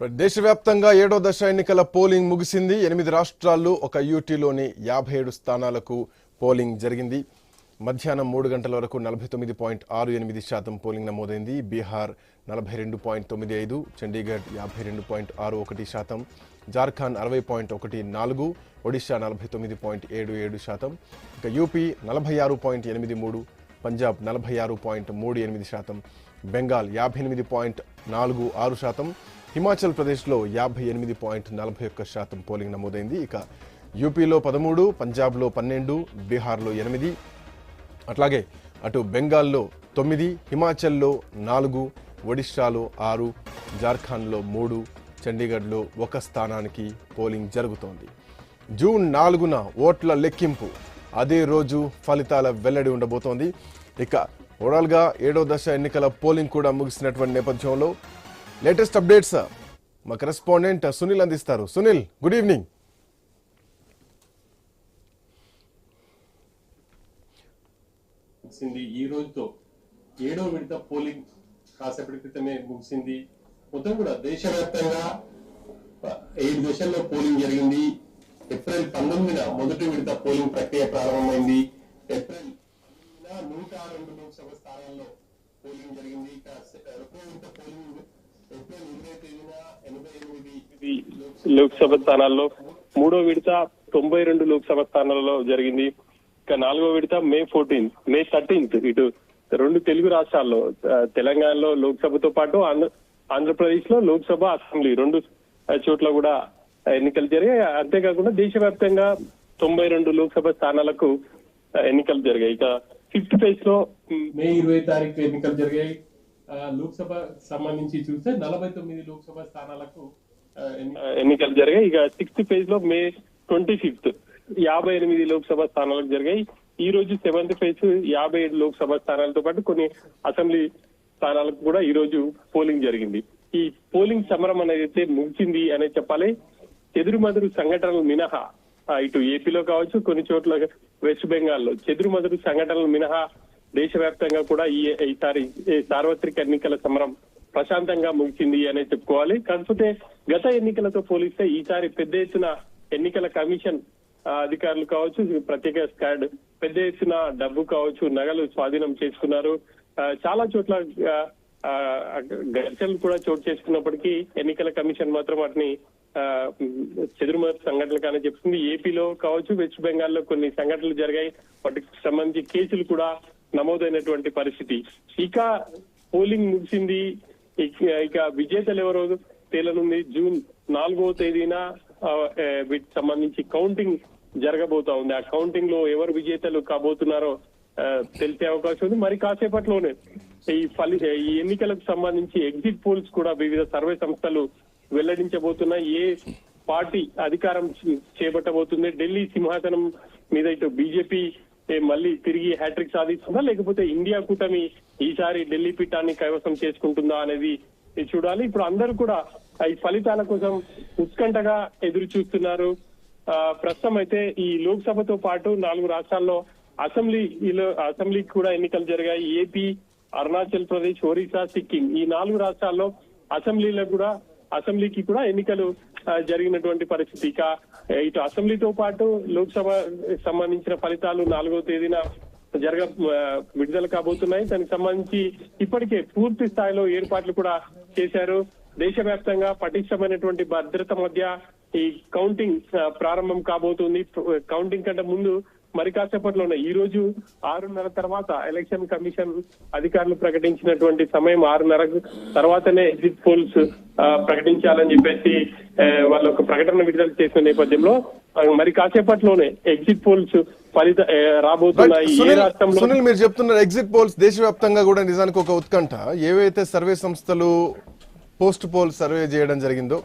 దేశవ్యాప్తంగా ఏడో దశ ఎన్నికల పోలింగ్ ముగిసింది. ఎనిమిది రాష్ట్రాల్లో ఒక యూటీలోని యాభై ఏడు స్థానాలకు పోలింగ్ జరిగింది. మధ్యాహ్నం మూడు గంటల వరకు నలభై తొమ్మిది పాయింట్ ఆరు ఎనిమిది శాతం పోలింగ్ నమోదైంది. బీహార్ నలభై రెండు పాయింట్ తొమ్మిది ఐదు చండీగఢ్ యాభై రెండు పాయింట్ ఆరు ఒకటి శాతం జార్ఖండ్ అరవై పాయింట్ ఒకటి నాలుగు ఒడిశా నలభై తొమ్మిది పాయింట్ ఏడు ఏడు శాతం ఇక యూపీ నలభై ఆరు పాయింట్ ఎనిమిది మూడు పంజాబ్ నలభై ఆరు పాయింట్ మూడు ఎనిమిది శాతం బెంగాల్ యాభై ఎనిమిది పాయింట్ నాలుగు ఆరు శాతం హిమాచల్ ప్రదేశ్లో యాభై ఎనిమిది పాయింట్ నలభై ఒక్క శాతం పోలింగ్ నమోదైంది. ఇక యూపీలో పదమూడు పంజాబ్లో పన్నెండు బీహార్లో ఎనిమిది అట్లాగే అటు బెంగాల్లో తొమ్మిది హిమాచల్లో నాలుగు ఒడిశాలో ఆరు జార్ఖండ్లో మూడు చండీగఢ్లో ఒక స్థానానికి పోలింగ్ జరుగుతోంది. జూన్ నాలుగున ఓట్ల లెక్కింపు. అదే రోజు ఫలితాల వెల్లడి ఉండబోతోంది. ఇక ఓవరాల్గా ఏడో దశ ఎన్నికల పోలింగ్ కూడా ముగిసినటువంటి నేపథ్యంలో లేటెస్ట్ అప్డేట్స్ మా కరెస్పాండెంట్ uh, సునీల్ అందిస్తారు. సునీల్ గుడ్ ఈవినింగ్ ముగిసింది ఈ రోజుతో ఏడో విడత పోలింగ్ కాసేపటి క్రితమే ముగిసింది. మొత్తం కూడా దేశవ్యాప్తంగా ఏడు దశల్లో పోలింగ్ జరిగింది. ఏప్రిల్ పంతొమ్మిదిన మొదటి విడత పోలింగ్ ప్రక్రియ ప్రారంభమైంది. ఏప్రిల్ నూట రెండు లోక్సభ స్థానాల్లో పోలింగ్ జరిగింది. రెండో విడత పోలింగ్ లోక్సభ స్థానాల్లో మూడో విడత తొంభై రెండు లోక్సభ స్థానాలలో జరిగింది. ఇక నాలుగో విడత మే ఫోర్టీన్త్ మే థర్టీన్త్ ఇటు రెండు తెలుగు రాష్ట్రాల్లో తెలంగాణలో లోక్సభతో పాటు ఆంధ్ర ఆంధ్రప్రదేశ్లో లోక్సభ అసెంబ్లీ రెండు చోట్ల కూడా ఎన్నికలు జరిగాయి. అంతేకాకుండా దేశవ్యాప్తంగా తొంభై రెండు లోక్సభ స్థానాలకు ఎన్నికలు జరిగాయి. ఇక ఫిఫ్త్ ఫేజ్లో మే ఇరవై తారీఖు ఎన్నికలు జరిగాయి. లోక్సభ సంబంధించి చూస్తే నలభై తొమ్మిది లోక్సభ స్థానాలకు ఎన్నికలు జరిగాయి. ఇక సిక్స్త్ ఫేజ్లో మే ట్వంటీ ఫిఫ్త్ యాభై ఎనిమిది లోక్సభ స్థానాలకు జరిగాయి. ఈ రోజు సెవెంత్ ఫేజ్ యాభై ఏడు లోక్సభ స్థానాలతో పాటు కొన్ని అసెంబ్లీ స్థానాలకు కూడా ఈ రోజు పోలింగ్ జరిగింది. ఈ పోలింగ్ సమరం అనేది అయితే ముగిసింది అనే చెప్పాలి. చెదురుమదురు సంఘటనలు మినహా ఇటు ఏపీలో కావచ్చు కొన్ని చోట్ల వెస్ట్ బెంగాల్లో చెదురుమదురు సంఘటనలు మినహా దేశవ్యాప్తంగా కూడా ఈ ఈసారి సార్వత్రిక ఎన్నికల సమరం ప్రశాంతంగా ముగిసింది అనే చెప్పుకోవాలి. కాకపోతే గత ఎన్నికలతో పోలిస్తే ఈసారి పెద్ద ఎత్తున ఎన్నికల కమిషన్ అధికారులు కావచ్చు ప్రత్యేక స్క్వాడ్ పెద్ద ఎత్తున డబ్బు కావచ్చు నగలు స్వాధీనం చేసుకున్నారు. ఆ, చాలా చోట్ల ఆ, ఘర్షణలు కూడా చోటు చేసుకున్నప్పటికీ ఎన్నికల కమిషన్ మాత్రం వాటిని ఆ, సంఘటనలు కానీ చెప్తుంది. ఏపీలో కావచ్చు వెస్ట్ బెంగాల్లో కొన్ని సంఘటనలు జరిగాయి. వాటికి సంబంధించి కేసులు కూడా నమోదైనటువంటి పరిస్థితి. ఇక పోలింగ్ ముగిసింది. ఇక విజేతలు ఎవరో తేలనుంది. జూన్ నాలుగో తేదీన వీటికి సంబంధించి కౌంటింగ్ జరగబోతా ఉంది. ఆ కౌంటింగ్లో ఎవరు విజేతలు కాబోతున్నారో తెలిసే అవకాశం ఉంది. మరి కాసేపట్లోనే ఈ ఫలి ఈ ఎన్నికలకు సంబంధించి ఎగ్జిట్ పోల్స్ కూడా వివిధ సర్వే సంస్థలు వెల్లడించబోతున్నాయి. ఏ పార్టీ అధికారం చేపట్టబోతుంది? ఢిల్లీ సింహాసనం మీద ఇటు బీజేపీ మళ్ళీ తిరిగి హ్యాట్రిక్ సాధిస్తుందా? లేకపోతే ఇండియా కూటమి ఈసారి ఢిల్లీ పీఠాన్ని కైవసం చేసుకుంటుందా అనేది ఇది చూడాలి. ఇప్పుడు అందరూ కూడా ఈ ఫలితాల కోసం ఉత్కంఠగా ఎదురు చూస్తున్నారు ఆ, ప్రస్తుతం అయితే ఈ లోక్సభతో పాటు నాలుగు రాష్ట్రాల్లో అసెంబ్లీలో అసెంబ్లీకి కూడా ఎన్నికలు జరిగాయి. ఏపీ అరుణాచల్ ప్రదేశ్ ఒరిస్సా సిక్కిం ఈ నాలుగు రాష్ట్రాల్లో అసెంబ్లీలో కూడా అసెంబ్లీకి కూడా ఎన్నికలు జరిగినటువంటి పరిస్థితి. ఇక ఇటు అసెంబ్లీతో పాటు లోక్సభ సంబంధించిన ఫలితాలు నాలుగో తేదీన జరగ విడుదల కాబోతున్నాయి. దానికి సంబంధించి ఇప్పటికే పూర్తి స్థాయిలో ఏర్పాట్లు కూడా చేశారు. దేశవ్యాప్తంగా పటిష్టమైనటువంటి భద్రత మధ్య ఈ కౌంటింగ్ ప్రారంభం కాబోతుంది. కౌంటింగ్ కంటే ముందు మరి కాసేపట్లోనే ఈ రోజు ఆరున్నర తర్వాత ఎలక్షన్ కమిషన్ అధికారులు ప్రకటించినటువంటి సమయం ఆరున్నర తర్వాతనే ఎగ్జిట్ పోల్స్ ప్రకటించాలని చెప్పేసి వాళ్ళు ఒక ప్రకటన విడుదల చేసిన నేపథ్యంలో మరి కాసేపట్లోనే ఎగ్జిట్ పోల్స్ ఫలిత రాబోతున్నాయి. ఏ రాష్ట్రంలో సునీల్ మీరు చెప్తున్నారు ఎగ్జిట్ పోల్స్ దేశవ్యాప్తంగా కూడా నిజానికి ఒక ఉత్కంఠ. ఏవైతే సర్వే సంస్థలు పోస్ట్ పోల్ సర్వే చేయడం జరిగిందో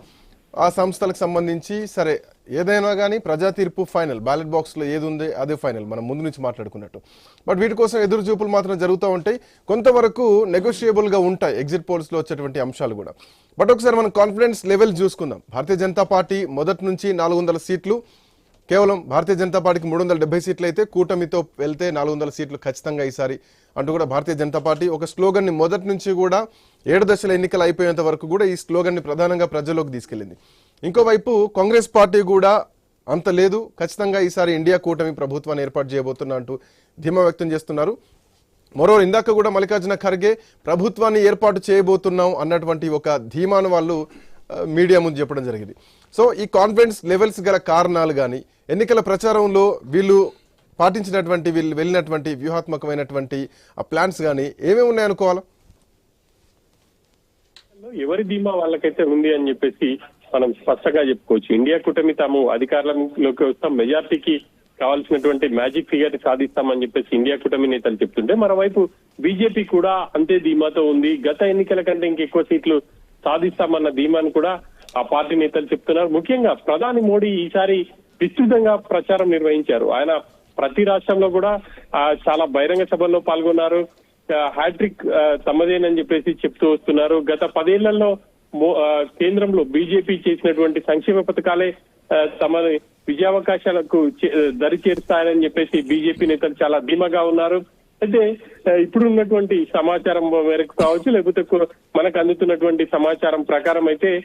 ఆ సంస్థలకు సంబంధించి సరే ఏదైనా కానీ ప్రజా తీర్పు ఫైనల్ బ్యాలెట్ బాక్స్లో ఏది ఉంది అదే ఫైనల్ మనం ముందు నుంచి మాట్లాడుకున్నట్టు. బట్ వీటి కోసం ఎదురు చూపులు మాత్రం జరుగుతూ ఉంటాయి. కొంతవరకు నెగోషియబుల్గా ఉంటాయి ఎగ్జిట్ పోల్స్లో వచ్చేటువంటి అంశాలు కూడా. బట్ ఒకసారి మనం కాన్ఫిడెన్స్ లెవెల్ చూసుకుందాం. భారతీయ జనతా పార్టీ మొదటి నుంచి నాలుగు వందల సీట్లు కేవలం భారతీయ జనతా పార్టీకి మూడు వందల డెబ్బై సీట్లు అయితే కూటమితో వెళ్తే నాలుగు వందల సీట్లు ఖచ్చితంగా ఈసారి అంటూ కూడా భారతీయ జనతా పార్టీ ఒక స్లోగన్ని మొదటి నుంచి కూడా ఏడు దశల ఎన్నికలు అయిపోయేంత వరకు కూడా ఈ స్లోగన్ని ప్రధానంగా ప్రజల్లోకి తీసుకెళ్ళింది ఇంకోవైపు కాంగ్రెస్ పార్టీ కూడా అంత లేదు. ఖచ్చితంగా ఈసారి ఇండియా కూటమి ప్రభుత్వాన్ని ఏర్పాటు చేయబోతున్నా అంటూ ధీమా వ్యక్తం చేస్తున్నారు. మరో ఇందాక కూడా మల్లికార్జున ఖర్గే ప్రభుత్వాన్ని ఏర్పాటు చేయబోతున్నాం అన్నటువంటి ఒక ధీమాను వాళ్ళు మీడియా ముందు చెప్పడం జరిగింది. సో ఈ కాన్ఫిడెన్స్ లెవెల్స్ గల కారణాలు కానీ ఎన్నికల ప్రచారంలో వీళ్ళు పాటించినటువంటి వీళ్ళు వెళ్ళినటువంటి వ్యూహాత్మకమైనటువంటి ఆ ప్లాన్స్ కానీ ఏమేమి ఉన్నాయనుకోవాలా? ఎవరి ధీమా వాళ్ళకైతే ఉంది అని చెప్పేసి మనం స్పష్టంగా చెప్పుకోవచ్చు. ఇండియా కూటమి తాము అధికారంలోకి వస్తాం. మెజార్టీకి కావాల్సినటువంటి మ్యాజిక్ ఫిగర్ సాధిస్తామని చెప్పేసి ఇండియా కూటమి నేతలు చెప్తుంటే మరోవైపు బీజేపీ కూడా అంతే ధీమాతో ఉంది. గత ఎన్నికల కంటే ఇంకెక్కువ సీట్లు సాధిస్తామన్న ధీమాను కూడా ఆ పార్టీ నేతలు చెప్తున్నారు. ముఖ్యంగా ప్రధాని మోడీ ఈసారి విస్తృతంగా ప్రచారం నిర్వహించారు. ఆయన ప్రతి రాష్ట్రంలో కూడా ఆ, చాలా బహిరంగ సభల్లో పాల్గొన్నారు. హ్యాట్రిక్ తమదేనని చెప్పేసి చెప్తూ వస్తున్నారు. గత పదేళ్ళలో కేంద్రంలో బీజేపీ చేసినటువంటి సంక్షేమ పథకాలే తమ విజయావకాశాలకు చే- దరి చేరుస్తాయని చెప్పేసి బీజేపీ నేతలు చాలా ధీమాగా ఉన్నారు. అయితే ఇప్పుడు ఉన్నటువంటి సమాచారం మేరకు కావచ్చు లేకపోతే మనకు అందుతున్నటువంటి సమాచారం ప్రకారం అయితే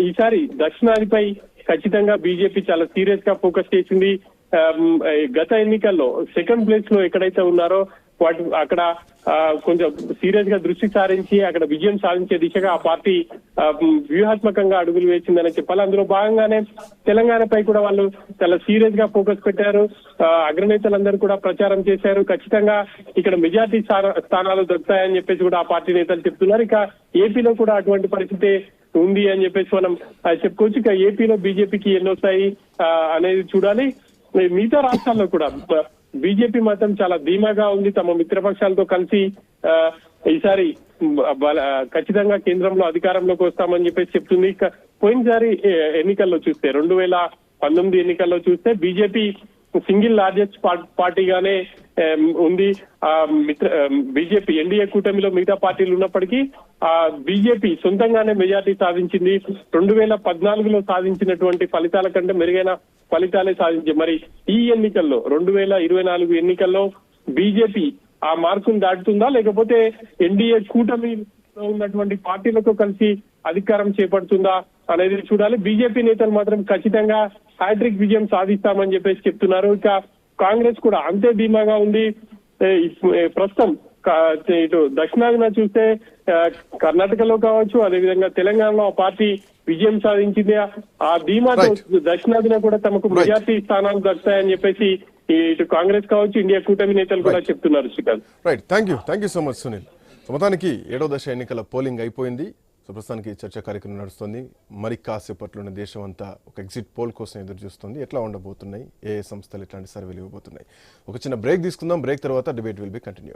ఈసారి దక్షిణాదిపై ఖచ్చితంగా బీజేపీ చాలా సీరియస్గా ఫోకస్ చేసింది. ఆ, గత ఎన్నికల్లో సెకండ్ ప్లేస్లో ఎక్కడైతే ఉన్నారో వాటి అక్కడ కొంచెం సీరియస్గా దృష్టి సారించి అక్కడ విజయం సాధించే దిశగా ఆ పార్టీ వ్యూహాత్మకంగా అడుగులు వేసిందని చెప్పాలి. అందులో భాగంగానే తెలంగాణపై కూడా వాళ్ళు చాలా సీరియస్గా ఫోకస్ పెట్టారు. ఆ, అగ్రనేతలందరూ కూడా ప్రచారం చేశారు. ఖచ్చితంగా ఇక్కడ మెజార్టీ స్థానాలు దొరుకుతాయని చెప్పేసి కూడా ఆ పార్టీ నేతలు చెప్తున్నారు. ఇక ఏపీలో కూడా అటువంటి పరిస్థితి ఉంది అని చెప్పేసి మనం చెప్పుకోవచ్చు. ఇక ఏపీలో బీజేపీకి ఎన్నొస్తాయి ఆ, అనేది చూడాలి. మిగతా రాష్ట్రాల్లో కూడా బీజేపీ మాత్రం చాలా ధీమాగా ఉంది. తమ మిత్రపక్షాలతో కలిసి ఆ, ఈసారి బల- ఖచ్చితంగా కేంద్రంలో అధికారంలోకి వస్తామని చెప్పేసి చెప్తుంది. పోయినసారి ఎన్నికల్లో చూస్తే రెండు వేల పంతొమ్మిది ఎన్నికల్లో చూస్తే బీజేపీ సింగిల్ లార్జెస్ట్ పార్టీగానే ఉంది. ఆ మిత్ర బీజేపీ ఎన్డీఏ కూటమిలో మిగతా పార్టీలు ఉన్నప్పటికీ ఆ బీజేపీ సొంతంగానే మెజార్టీ సాధించింది. రెండు వేల పద్నాలుగులో సాధించినటువంటి ఫలితాల కంటే మెరుగైన ఫలితాలే సాధించింది మరి ఈ ఎన్నికల్లో రెండు వేల ఇరవై నాలుగు ఎన్నికల్లో బీజేపీ ఆ మార్కును దాటుతుందా? లేకపోతే ఎన్డీఏ కూటమిలో ఉన్నటువంటి పార్టీలతో కలిసి అధికారం చేపడుతుందా అనేది చూడాలి. బీజేపీ నేతలు మాత్రం ఖచ్చితంగా హ్యాట్రిక్ విజయం సాధిస్తామని చెప్పేసి చెప్తున్నారు. ఇక కాంగ్రెస్ కూడా అంతే ధీమాగా ఉంది. ప్రస్తుతం ఇటు దక్షిణాదిన చూస్తే కర్ణాటకలో కావచ్చు అదేవిధంగా తెలంగాణలో ఆ పార్టీ విజయం సాధించింది. ఆ ధీమాతో. దక్షిణాదిన కూడా తమకు. మెజార్టీ స్థానాలు దక్కుతాయని చెప్పేసి ఇటు కాంగ్రెస్ కావచ్చు ఇండియా కూటమి నేతలు కూడా చెప్తున్నారు Srikanth. Right thank you thank you so much Sunil మొత్తానికి ఏడో దశ ఎన్నికల పోలింగ్ అయిపోయింది. సో ప్రస్తుతానికి చర్చా కార్యక్రమం నడుస్తుంది. మరి కాసేపట్లోనే దేశం అంతా ఒక ఎగ్జిట్ పోల్ కోసం ఎదురు చూస్తుంది ఎట్లా ఉండబోతున్నాయి? ఏ సంస్థలు ఎట్లాంటి సర్వేలు ఇవ్వబోతున్నాయి? ఒక చిన్న బ్రేక్ తీసుకుందాం. బ్రేక్ తర్వాత డిబేట్ విల్ బి కంటిన్యూ